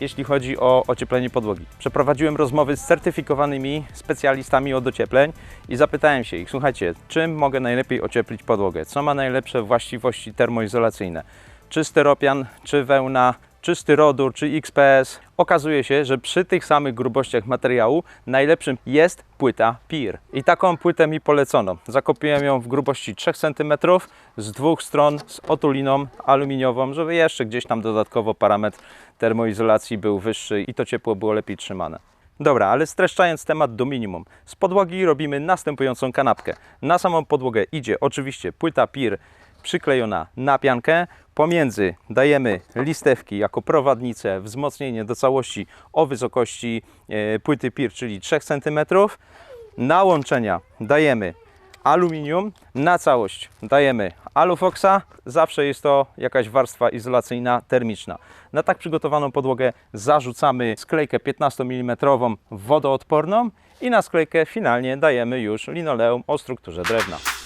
jeśli chodzi o ocieplenie podłogi. Przeprowadziłem rozmowy z certyfikowanymi specjalistami od ociepleń i zapytałem się ich, słuchajcie, czym mogę najlepiej ocieplić podłogę? Co ma najlepsze właściwości termoizolacyjne? Czy styropian, czy wełna, czy styrodur, czy XPS? Okazuje się, że przy tych samych grubościach materiału najlepszym jest płyta PIR. I taką płytę mi polecono. Zakopiłem ją w grubości 3 cm z dwóch stron z otuliną aluminiową, żeby jeszcze gdzieś tam dodatkowo parametr termoizolacji był wyższy i to ciepło było lepiej trzymane. Dobra, ale streszczając temat do minimum. Z podłogi robimy następującą kanapkę. Na samą podłogę idzie oczywiście płyta PIR przyklejona na piankę. Pomiędzy dajemy listewki jako prowadnicę, wzmocnienie do całości o wysokości e, płyty PIR, czyli 3 cm. Na łączenia dajemy aluminium, na całość dajemy alufoxa, zawsze jest to jakaś warstwa izolacyjna termiczna. Na tak przygotowaną podłogę zarzucamy sklejkę 15 mm wodoodporną i na sklejkę finalnie dajemy już linoleum o strukturze drewna.